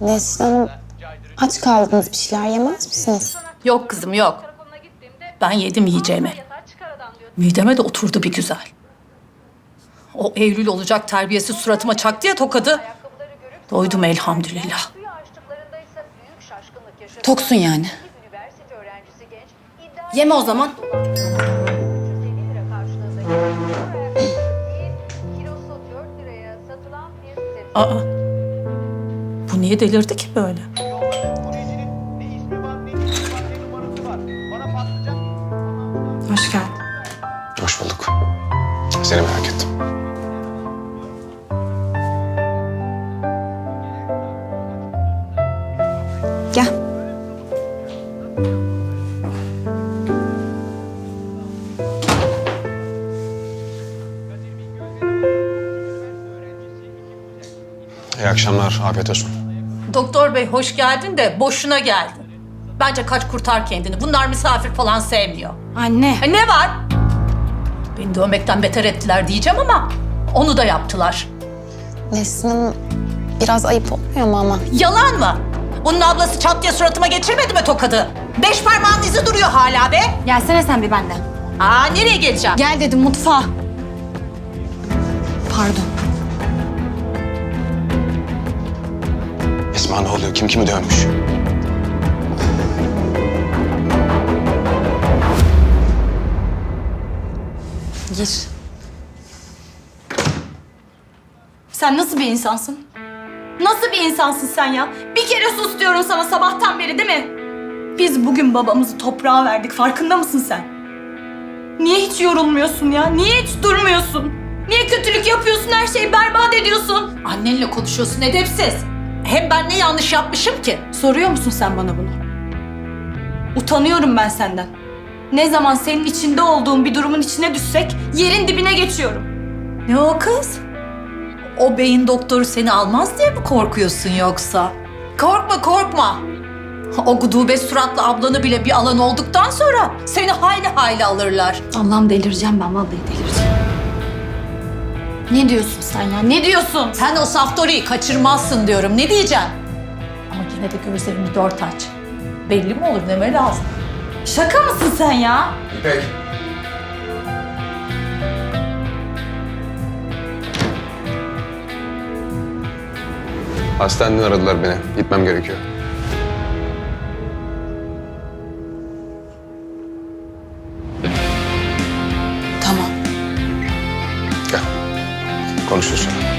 Nesrin Hanım aç kaldınız bir şeyler yemez misiniz? Yok kızım yok. Ben yedim yiyeceğimi. Mideme de oturdu bir güzel. O Eylül olacak terbiyesi suratıma çaktı ya tokadı. Doydum elhamdülillah. Toksun yani. Yeme o zaman. Aa, bu niye delirdi ki böyle? Hoş geldin. Hoş bulduk. Seni merak ettim. Gel. İyi akşamlar, afiyet olsun. Doktor bey hoş geldin de boşuna geldin. Bence kaç kurtar kendini. Bunlar misafir falan sevmiyor. Anne. E ne var? Beni dövmekten beter ettiler diyeceğim ama onu da yaptılar. Nesrin biraz ayıp olmuyor mu ama? Yalan mı? Bunun ablası çat diye suratıma geçirmedi mi tokadı? Beş parmağın izi duruyor hala be. Gelsene sen bir benden. Aa nereye geleceğim? Gel dedim mutfağa. Pardon. Esma ne oluyor? Kim kimi dövmüş? Gir. Sen nasıl bir insansın? Nasıl bir insansın sen ya? Bir kere sus diyorum sana sabahtan beri değil mi? Biz bugün babamızı toprağa verdik. Farkında mısın sen? Niye hiç yorulmuyorsun ya? Niye hiç durmuyorsun? Niye kötülük yapıyorsun? Her şeyi berbat ediyorsun. Annenle konuşuyorsun edepsiz. Hem ben ne yanlış yapmışım ki? Soruyor musun sen bana bunu? Utanıyorum ben senden. Ne zaman senin içinde olduğun bir durumun içine düşsek yerin dibine geçiyorum. Ne o kız? O beyin doktoru seni almaz diye mi korkuyorsun yoksa? Korkma korkma. O gudube suratlı ablanı bile bir alan olduktan sonra seni hayli hayli alırlar. Allah'ım delireceğim ben vallahi delireceğim. Ne diyorsun sen ya? Ne diyorsun? Sen o saftoriyi kaçırmazsın diyorum. Ne diyeceğim? Ama yine de gözlerini dört aç. Belli mi olur deme lazım. Şaka mısın sen ya? İpek. Hastaneden aradılar beni. Gitmem gerekiyor. Konuşuruz.